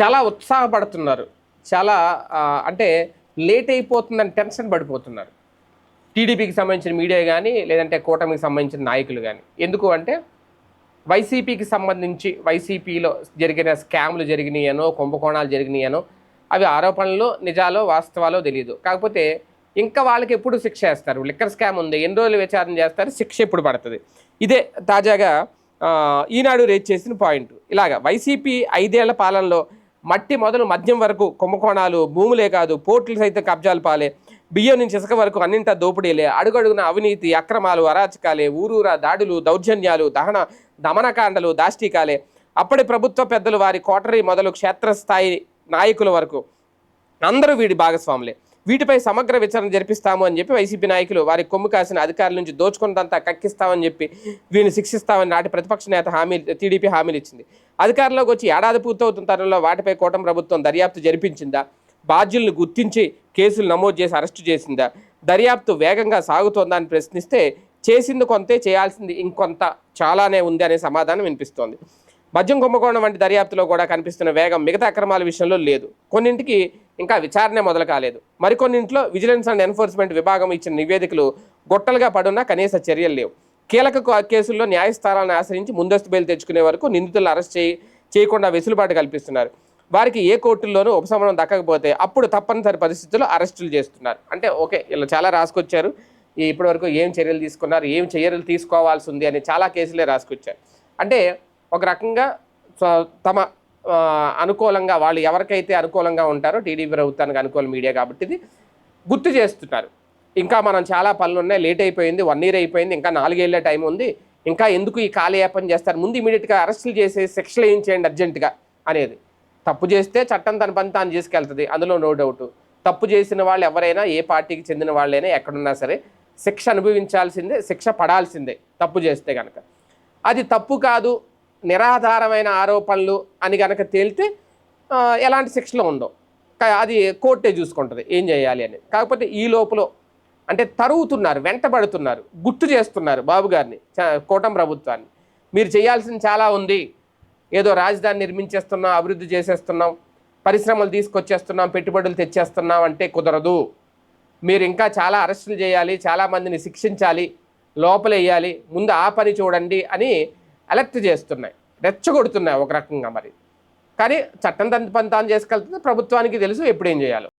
చాలా ఉత్సాహపడుతున్నారు. చాలా అంటే లేట్ అయిపోతుందని టెన్షన్ పడిపోతున్నారు. టీడీపీకి సంబంధించిన మీడియా కానీ లేదంటే కూటమికి సంబంధించిన నాయకులు కానీ ఎందుకు అంటే వైసీపీకి సంబంధించి వైసీపీలో జరిగిన స్కామ్లు జరిగినాయనో కుంభకోణాలు జరిగినాయనో అవి ఆరోపణలు నిజాలో వాస్తవాలో తెలియదు కాకపోతే ఇంకా వాళ్ళకి ఎప్పుడు శిక్ష వేస్తారు? లిక్కర్ స్కామ్ ఉంది. ఎన్ని రోజులు విచారణ చేస్తారు? శిక్ష ఎప్పుడు పడుతుంది? ఇదే తాజాగా ఈనాడు రేజ్ చేసిన పాయింట్. ఇలాగా వైసీపీ ఐదేళ్ళ పాలనలో మట్టి మొదలు మద్యం వరకు కుంభకోణాలు భూములే కాదు పోర్టులు సైతం కబ్జాలు పాలే. బియ్యం నుంచి ఇసుక వరకు అన్నింటా దోపిడీలే. అడుగడుగున అవినీతి అక్రమాలు అరాచకాలే. ఊరూరా దాడులు దౌర్జన్యాలు దహన దమనకాండలు దాష్టికాలే. అప్పటి ప్రభుత్వ పెద్దలు వారి కోటరీ మొదలు క్షేత్రస్థాయి నాయకుల వరకు. అందరూ వీడి భాగస్వాములే. వీటిపై సమగ్ర విచారణ జరిపిస్తాము అని చెప్పి వైసీపీ నాయకులు వారి కొమ్ము కాసిన అధికారుల నుంచి దోచుకున్నదంతా కక్కిస్తామని చెప్పి వీరిని శిక్షిస్తామని నాటి ప్రతిపక్ష నేత హామీ టీడీపీ హామీలు ఇచ్చింది. అధికారంలోకి వచ్చి ఏడాది పూర్తవుతున్న తరుణంలో వాటిపై కూటమి ప్రభుత్వం దర్యాప్తు జరిపించిందా? బాధ్యులను గుర్తించి కేసులు నమోదు చేసి అరెస్టు చేసిందా? దర్యాప్తు వేగంగా సాగుతోందా అని ప్రశ్నిస్తే చేసింది కొంతే చేయాల్సింది ఇంకొంత చాలానే ఉంది అనే సమాధానం వినిపిస్తోంది. మద్యం కుంభకోణం వంటి దర్యాప్తులో కూడా కనిపిస్తున్న వేగం మిగతా అక్రమాల విషయంలో లేదు. కొన్నింటికి ఇంకా విచారణ మొదలు కాలేదు. మరికొన్నింట్లో విజిలెన్స్ అండ్ ఎన్ఫోర్స్మెంట్ విభాగం ఇచ్చిన నివేదికలు గొట్టలుగా పడున్నా కనీస చర్యలు లేవు. కీలక కేసుల్లో న్యాయస్థానాలను ఆశ్రయించి ముందస్తు బెయిల్ తెచ్చుకునే వరకు నిందితులను అరెస్ట్ చేయి చేయకుండా వెసులుబాటు కల్పిస్తున్నారు. వారికి ఏ కోర్టుల్లోనూ ఉపశమనం దక్కకపోతే అప్పుడు తప్పనిసరి పరిస్థితుల్లో అరెస్టులు చేస్తున్నారు. అంటే ఓకే ఇలా చాలా రాసుకొచ్చారు. ఇప్పటివరకు ఏం చర్యలు తీసుకున్నారు ఏం చర్యలు తీసుకోవాల్సి ఉంది అని చాలా కేసులే రాసుకొచ్చారు. అంటే ఒక రకంగా తమ అనుకూలంగా వాళ్ళు ఎవరికైతే అనుకూలంగా ఉంటారో టీడీపీ ప్రభుత్వానికి అనుకూల మీడియా కాబట్టి ఇది గుర్తు చేస్తున్నారు. ఇంకా మనం చాలా పనులు ఉన్నాయి. లేట్ అయిపోయింది వన్ ఇయర్ అయిపోయింది ఇంకా నాలుగేళ్ళ టైం ఉంది. ఇంకా ఎందుకు ఈ కాలయాపన చేస్తారు? ముందు ఇమీడియట్గా అరెస్టులు చేసి శిక్షలు వేయించేయండి అర్జెంటుగా అనేది. తప్పు చేస్తే చట్టం తన పని తాను చేసుకెళ్తుంది. అందులో నో డౌట్. తప్పు చేసిన వాళ్ళు ఎవరైనా ఏ పార్టీకి చెందిన వాళ్ళైనా ఎక్కడున్నా సరే శిక్ష అనుభవించాల్సిందే శిక్ష పడాల్సిందే తప్పు చేస్తే కనుక అది తప్పు కాదు నిరాధారమైన ఆరోపణలు అని కనుక తేలితే ఎలాంటి శిక్షలు ఉండవు. అది కోర్టే చూసుకుంటుంది ఏం చేయాలి అని. కాకపోతే ఈ లోపల అంటే తరుగుతున్నారు వెంటబడుతున్నారు గుర్తు చేస్తున్నారు బాబు గారిని కూటమి ప్రభుత్వాన్ని. మీరు చేయాల్సింది చాలా ఉంది. ఏదో రాజధాని నిర్మించేస్తున్నాం అభివృద్ధి చేసేస్తున్నాం పరిశ్రమలు తీసుకొచ్చేస్తున్నాం పెట్టుబడులు తెచ్చేస్తున్నాం అంటే కుదరదు. మీరు ఇంకా చాలా అరెస్టులు చేయాలి చాలా మందిని శిక్షించాలి లోపలేయాలి ముందు ఆ పని చూడండి అని అలెక్ట్ చేస్తున్నాయి రెచ్చగొడుతున్నాయి ఒక రకంగా మరి. కానీ చట్టం తన పని తాను చేసుకెళ్తుంది ప్రభుత్వానికి తెలుసు ఎప్పుడు ఏం చేయాలో.